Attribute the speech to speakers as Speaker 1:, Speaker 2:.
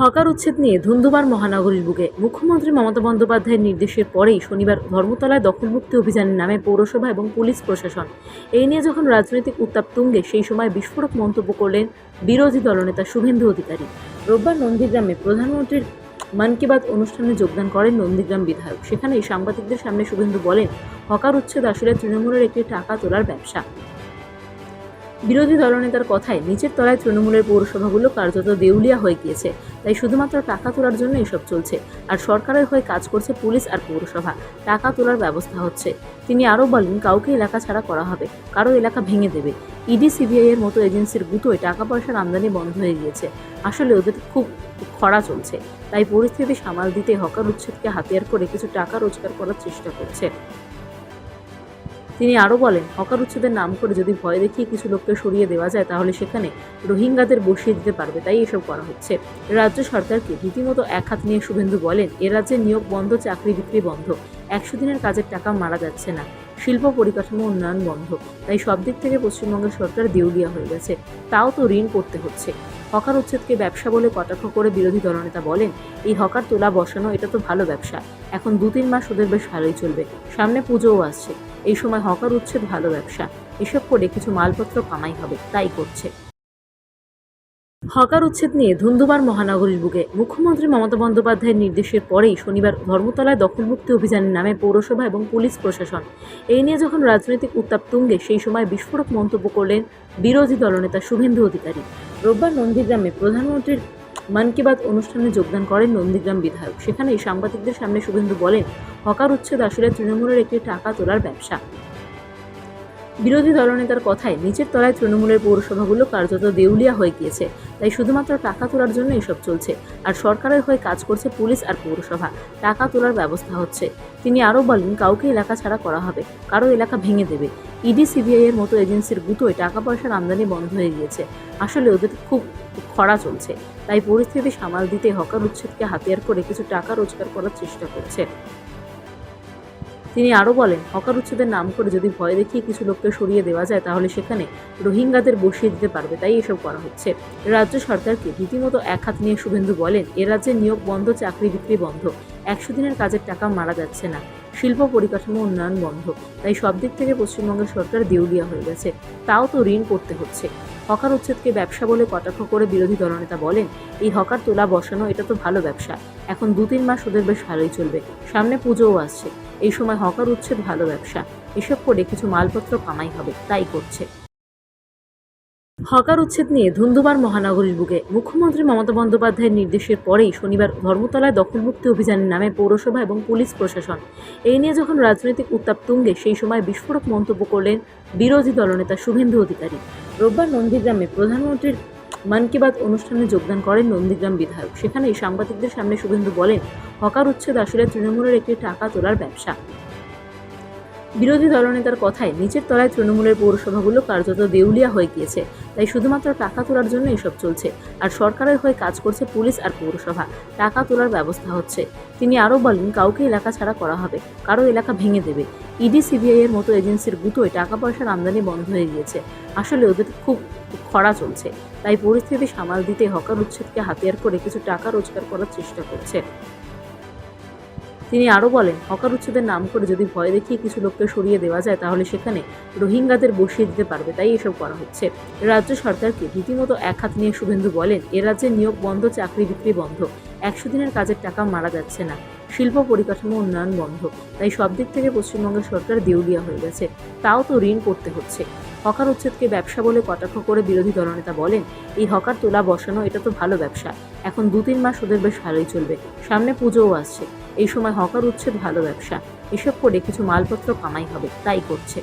Speaker 1: Hawker উচ্ছেদ নিয়ে ধুন্ধুবার মহানগরীর বুকে মুখ্যমন্ত্রী মমতা বন্দ্যোপাধ্যায়ের নির্দেশের পরেই শনিবার ধর্মতলায় দখলমুক্তি অভিযানের নামে পৌরসভা এবং পুলিশ প্রশাসন। এই নিয়ে যখন রাজনৈতিক উত্তাপ তুঙ্গে, সেই সময় বিস্ফোরক মন্তব্য করলেন বিরোধী দলনেতা শুভেন্দু অধিকারী। রোববার নন্দীগ্রামে প্রধানমন্ত্রীর মন কি বাত অনুষ্ঠানে যোগদান করেন নন্দীগ্রাম বিধায়ক। সেখানেই সাংবাদিকদের সামনে শুভেন্দু বলেন, হকার উচ্ছেদ আসলে তৃণমূলের একটি টাকা তোলার ব্যবসা। বিরোধী দলনেতার কথায় নিচের তলায় তৃণমূলের পৌরসভাগুলো কার্যত দেউলিয়া হয়ে গিয়েছে। তাই শুধুমাত্র টাকা তোলার জন্য এসব চলছে। আর সরকারের হয়ে কাজ করছে পুলিশ আর পৌরসভা। টাকা তোলার ব্যবস্থা হচ্ছে। তিনি আরও বলেন, কাউকে এলাকা ছাড়া করা হবে। কারও এলাকা ভেঙে দেবে। ইডি, সিবিআই এর মতো এজেন্সির গুতোয় টাকা পয়সার আমদানি বন্ধ হয়ে গিয়েছে। আসলে ওদের খুব খরা চলছে। তাই পরিস্থিতি সামাল দিতে হকার উচ্ছেদকে হাতিয়ার করে কিছু টাকা রোজগার করার চেষ্টা করছে। তিনি আরও বলেন হকার উচ্ছেদের নাম করে যদি ভয় দেখিয়ে কিছু লোককে সরিয়ে দেওয়া যায়, তাহলে সেখানে রোহিঙ্গাদের বসিয়ে দিতে পারবে, তাই এসব করা হচ্ছে। রাজ্য সরকারকে রীতিমতো এক হাত নিয়ে শুভেন্দু বলেন, এ রাজ্যে নিয়োগ বন্ধ, চাকরি বিক্রি বন্ধ। একশো দিনের কাজের টাকা মারা যাচ্ছে না। শিল্প পরিকাঠামো উন্নয়ন বন্ধ। তাই সব দিক থেকে পশ্চিমবঙ্গের সরকার দেউলিয়া হয়ে গেছে। তাও তো ঋণ করতে হচ্ছে। হকার উচ্ছেদকে ব্যবসা বলে কটাক্ষ করে বিরোধী দলনেতা বলেন, এই হকার তোলা, বসানো, এটা তো ভালো ব্যবসা। এখন দু তিন মাস ওদের বেশ ভালোই চলবে। সামনে পুজোও আসছে। এই সময় হকার উচ্ছেদ ভালো ব্যবসা। এসব করে কিছু মালপত্র কামাই হবে। তাই করছে। হকার উচ্ছেদ নিয়ে ধুন্ধুবার মহানগরীর বুকে মুখ্যমন্ত্রী মমতা বন্দ্যোপাধ্যায়ের নির্দেশের পরেই শনিবার ধর্মতলায় দখলমুক্তি অভিযানের নামে পৌরসভা এবং পুলিশ প্রশাসন। এই নিয়ে যখন রাজনৈতিক উত্তাপ তুঙ্গে, সেই সময় বিস্ফোরক মন্তব্য করলেন বিরোধী দলনেতা শুভেন্দু অধিকারী। রোববার নন্দীগ্রামে প্রধানমন্ত্রীর মন কি বাত অনুষ্ঠানে যোগদান করেন নন্দীগ্রাম বিধায়ক। সেখানেই সাংবাদিকদের সামনে শুভেন্দু বলেন, হকার উচ্ছেদ আসলে তৃণমূলের একটি টাকা তোলার ব্যবসা। বিরোধী দলনেতার কথায় নিচের তলায় তৃণমূলের পৌরসভাগুলো কার্যত দেউলিয়া হয়ে গিয়েছে। তাই শুধুমাত্র টাকা তোলার জন্য এসব চলছে। আর সরকারের হয়ে কাজ করছে পুলিশ আর পৌরসভা। টাকা তোলার ব্যবস্থা হচ্ছে। তিনি আরও বলেন, কাউকে এলাকা ছাড়া করা হবে। কারও এলাকা ভেঙে দেবে। ইডি, সিবিআই এর মতো এজেন্সির গুতোয় টাকা পয়সার আমদানি বন্ধ হয়ে গিয়েছে। আসলে ওদের খুব খরা চলছে। তাই পরিস্থিতি সামাল দিতে হকার উচ্ছেদকে হাতিয়ার করে কিছু টাকা রোজগার করার চেষ্টা করছে। তিনি আরও বলেন হকার উচ্ছেদের নাম করে যদি ভয় দেখিয়ে কিছু লোককে সরিয়ে দেওয়া যায়, তাহলে সেখানে রোহিঙ্গাদের বসিয়ে দিতে পারবে, তাই এসব করা হচ্ছে। রাজ্য সরকারকে রীতিমতো এক হাত নিয়ে শুভেন্দু বলেন, এ রাজ্যে নিয়োগ বন্ধ, চাকরি বিক্রি বন্ধ। একশো দিনের কাজের টাকা মারা যাচ্ছে না। শিল্প পরিকাঠামো উন্নয়ন বন্ধ। তাই সব দিক থেকে পশ্চিমবঙ্গের সরকার দেউলিয়া হয়ে গেছে। তাও তো ঋণ করতে হচ্ছে। হকার উচ্ছেদকে ব্যবসা বলে কটাক্ষ করে বিরোধী দলনেতা বলেন, এই হকার তোলা, বসানো, এটা তো ভালো ব্যবসা। এখন দু, তিন মাস ওদের বেশ ভালোই চলবে। সামনে পুজোও আসছে। এই সময় হকার উচ্ছেদ ভালো ব্যবসা। এসব করে কিছু মালপত্র কামাই হবে। তাই করছে। হকার উচ্ছেদ নিয়ে ধুন্ধুবার মহানগরীর বুকে মুখ্যমন্ত্রী মমতা বন্দ্যোপাধ্যায়ের নির্দেশের পরেই শনিবার ধর্মতলায় দখলমুক্তি অভিযানের নামে পৌরসভা এবং পুলিশ প্রশাসন। এই নিয়ে যখন রাজনৈতিক উত্তাপ তুঙ্গে, সেই সময় বিস্ফোরক মন্তব্য করলেন বিরোধী দলনেতা শুভেন্দু অধিকারী। রোববার নন্দীগ্রামে প্রধানমন্ত্রীর মন কি বাত অনুষ্ঠানে যোগদান করেন নন্দীগ্রাম বিধায়ক। সেখানেই সাংবাদিকদের সামনে শুভেন্দু বলেন, হকার উচ্ছেদ আসলে তৃণমূলের একটি টাকা তোলার ব্যবসা। বিরোধী দলনেতার কথায় নিচের তলায় তৃণমূলের পৌরসভাগুলো কার্যত দেউলিয়া হয়ে গিয়েছে। তাই শুধুমাত্র টাকা তোলার জন্য এসব চলছে। আর সরকারের হয়ে কাজ করছে পুলিশ আর পৌরসভা। টাকা তোলার ব্যবস্থা হচ্ছে। তিনি আরও বলেন, কাউকে এলাকা ছাড়া করা হবে। কারও এলাকা ভেঙে দেবে। ইডি, সিবিআই এর মতো এজেন্সির গুতোয় টাকা পয়সার আমদানি বন্ধ হয়ে গিয়েছে। আসলে ওদের খুব খরা চলছে। তাই পরিস্থিতি সামাল দিতে হকার উচ্ছেদকে হাতিয়ার করে কিছু টাকা রোজগার করার চেষ্টা করছে। তিনি আরও বলেন হকার উচ্ছেদের নাম করে যদি ভয় দেখিয়ে কিছু লোককে সরিয়ে দেওয়া যায়, তাহলে সেখানে রোহিঙ্গাদের বসিয়ে দিতে পারবে, তাই এসব করা হচ্ছে। রাজ্য সরকারকে রীতিমতো এক হাত নিয়ে শুভেন্দু বলেন, এ রাজ্যে নিয়োগ বন্ধ, চাকরি বিক্রি বন্ধ। একশো দিনের কাজের টাকা মারা যাচ্ছে না। শিল্প পরিকাঠামো উন্নয়ন বন্ধ। তাই সব দিক থেকে পশ্চিমবঙ্গের সরকার দেউলিয়া হয়ে গেছে। তাও তো ঋণ করতে হচ্ছে। হকার উচ্ছেদকে ব্যবসা বলে কটাক্ষ করে বিরোধী দলনেতা বলেন, এই হকার তোলা, বসানো, এটা তো ভালো ব্যবসা। এখন দু তিন মাস ওদের বেশ ভালোই চলবে। সামনে পুজোও আসছে। এই সময় হকার উচ্ছেদ ভালো ব্যবসা। এসব করে কিছু মালপত্র কামাই হবে। তাই করছে।